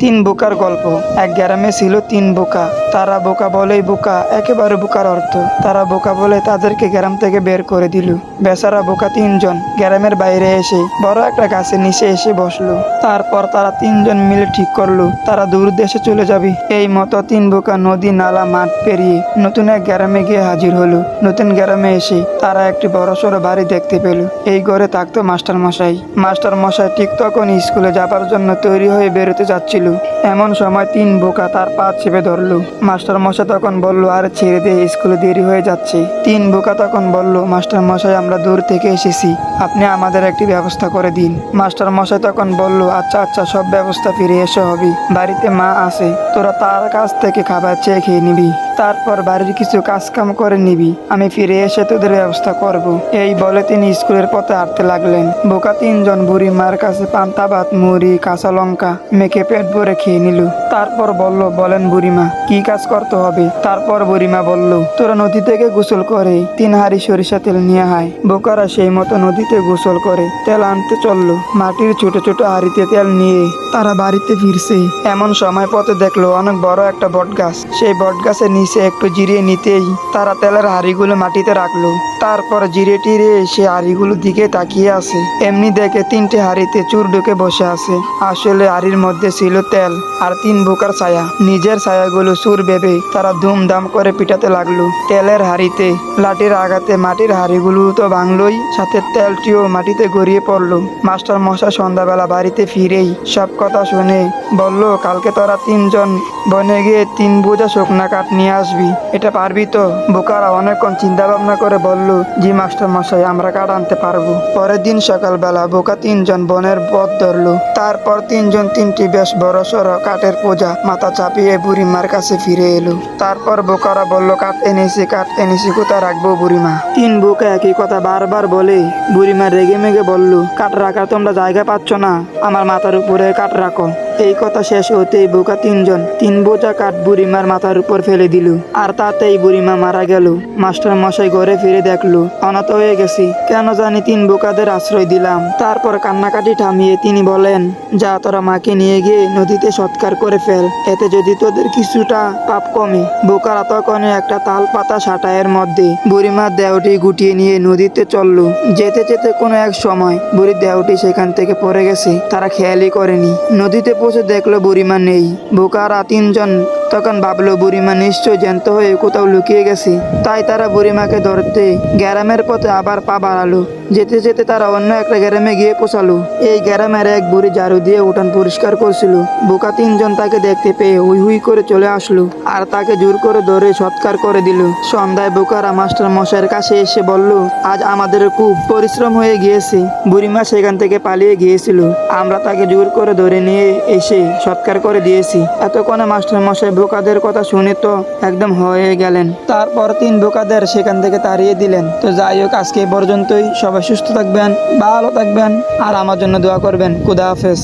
তিন বোকার গল্প। এক গ্রামে ছিল তিন বোকা। তারা বোকা বলেই বোকা একেবারে বোকার অর্থ। তারা বোকা বলে তাদেরকে গ্রাম থেকে বের করে দিল। বেচারা বোকা তিনজন গ্রামের বাইরে এসে বড় একটা গাছের নিচে এসে বসল। তারপর তারা তিনজন মিলে ঠিক করল, তারা দূর দেশে চলে যাবে। এই মতো তিন বোকা নদী, নালা, মাঠ পেরিয়ে নতুন এক গ্রামে গিয়ে হাজির হলো। নতুন গ্রামে এসে তারা একটি বড় সড়ো বাড়ি দেখতে পেল। এই ঘরে থাকতো মাস্টার মশাই মাস্টার মশাই ঠিক তখন স্কুলে যাবার জন্য তৈরি হয়ে বেরোতে যাচ্ছিল। এমন সময় তিন বোকা তার পা চেপে ধরলো। মাস্টার মশাই তখন বলল, আরে ছেড়ে দিয়ে স্কুলে দেরি হয়ে যাচ্ছে। তিন বোকা তখন বলল মাস্টার মশাই আমরা দূর থেকে এসেছি। আপনি আমাদের একটি ব্যবস্থা করে দিন। মাস্টার মশাই তখন বলল আচ্ছা আচ্ছা সব ব্যবস্থা ফিরে এসে, হবে। বাড়িতে মা আছে। তোরা তার কাছ থেকে খাবার চেয়ে খেয়ে নিবি। তারপর বাড়ির কিছু কাজ কাম করে নিবি। আমি ফিরে এসে তোদের ব্যবস্থা করব। এই বলে তিনি স্কুলের পথে হাঁটতে লাগলেন। বোকা তিনজন বুড়ি মার কাছে পান্তা, ভাত, মুড়ি, কাঁচা লঙ্কা মেখে পেট ভরে খেয়ে নিল। তারপর বলল, বলেন বুড়িমা, কি কাজ করতে হবে? তারপর বুড়িমা বলল, তোরা নদী থেকে গোসল করে তিন হাড়ি সরিষা তেল নিয়ে হায় বোকারা সেই মতো নদীতে গোসল করে তেল আনতে চলল। মাটির ছোট ছোট হাড়িতে তেল নিয়ে তারা বাড়িতে ফিরছে। এমন সময় পথে দেখল, অনেক বড় একটা বট গাছ সেই বট গাছের নিচে একটু জিরিয়ে নিতেই তারা তেলের হাড়িগুলো মাটিতে রাখল। তারপর জিরে টিরে সে হাড়িগুলোর দিকে তাকিয়ে আছে। এমনি দেখে তিনটে হাড়িতে চুর ঢুকে বসে আছে। আসলে হাড়ির মধ্যে ছিল তেল আর তিন বোকার ছায়া। নিজের ছায়াগুলো সুর ভেবে তারা ধুমধাম করে পিটাতে লাগল। তেলের হাড়িতে, লাঠির আঘাতে মাটির হাড়িগুলো তো ভাঙলোই, সাথে তেলটিও মাটিতে গড়িয়ে পড়ল। মাস্টার মশা সন্ধ্যাবেলা বাড়িতে ফিরেই সব কথা শুনে বলল, কালকে তোরা তিনজন বনে গিয়ে তিন বোঝা শুকনা কাঠ নিয়ে আসবি। এটা পারবি তো? বোকারা অনেকক্ষণ চিন্তা ভাবনা করে বলল, জি মাস্টার মশাই, আমরা কাঠ আনতে পারব। পরের দিন সকালবেলা বোকা তিনজন বনের পথ ধরলো। তারপর তিনজন তিনটি বেশ বড় সড়ো কাঠের পূজা। মাথা চাপিয়ে বুড়িমার কাছে ফিরে এলো। তারপর বোকারা বলল, কাঠ এনেছি কাঠ এনেছি, কোথায় রাখব বুড়িমা? তিন বুকে একই কথা বারবার বলে বুড়িমা রেগে মেগে বলল, কাঠ রাখার তোমরা জায়গা পাচ্ছ না। আমার মাথার উপরে কাঠ রাখো। এই কথা শেষ হতেই বোকা তিনজন তিন বোঝা কাঠ বুড়িমার মাথার উপর ফেলে দিল। আর তাতেই বুড়িমা মারা গেল। মাস্টার মশাই ঘরে ফিরে দেখল, অনাথ হয়ে গেছি। কেন জানি তিন বোকাদের আশ্রয় দিলাম। তারপর কান্নাকাটি থামিয়ে তিনি বলেন, যা তোরা মাকে নিয়ে গিয়ে নদীতে সৎকার করে ফেল। এতে যদি তোদের কিছুটা পাপ কমে, বোকারা তখন একটা তাল পাতা সাটায়ের মধ্যে বুড়িমার দেহটি গুটিয়ে নিয়ে নদীতে চলল। যেতে যেতে কোনো এক সময় বুড়ির দেহটি সেখান থেকে পড়ে গেছে। তারা খেয়ালই করেনি। নদীতে পৌঁছে দেখল বুড়িমা নেই। বোকারা তিনজন তখন ভাবলো, বুড়িমা নিশ্চয় জ্যান্ত হয়ে কোথাও লুকিয়ে গেছে। তাই তারা বুড়িমাকে ধরতে গ্রামের পথে আবার পা বাড়ালো। যেতে যেতে তারা অন্য একটা গ্রামে গিয়ে পৌঁছালো। এই গ্রামের এক বুড়ি ঝাড়ু দিয়ে উঠান পরিষ্কার করছিল। বোকা তিনজন তাকে দেখতে পেয়ে হুই হুই করে চলে আসলো আর তাকে জোর করে ধরে সৎকার করে দিল। সন্ধ্যায় বোকারা মাস্টার মশাইয়ের কাছে এসে বলল, আজ আমাদের খুব পরিশ্রম হয়ে গিয়েছে। বুড়িমা সেখান থেকে পালিয়ে গিয়েছিল। আমরা তাকে জোর করে ধরে নিয়ে এসে সৎকার করে দিয়েছি। এতক্ষণে মাস্টার মশাই বোকাদের কথা শুনে তো একদম হয়ে গেলেন। তারপর তিন বোকাদের সেখান থেকে তাড়িয়ে দিলেন। তো যাই হোক, আজকে পর্যন্তই। সবাই সুস্থ থাকবেন, ভালো থাকবেন, আর আমার জন্য দোয়া করবেন। খুদা হাফেজ।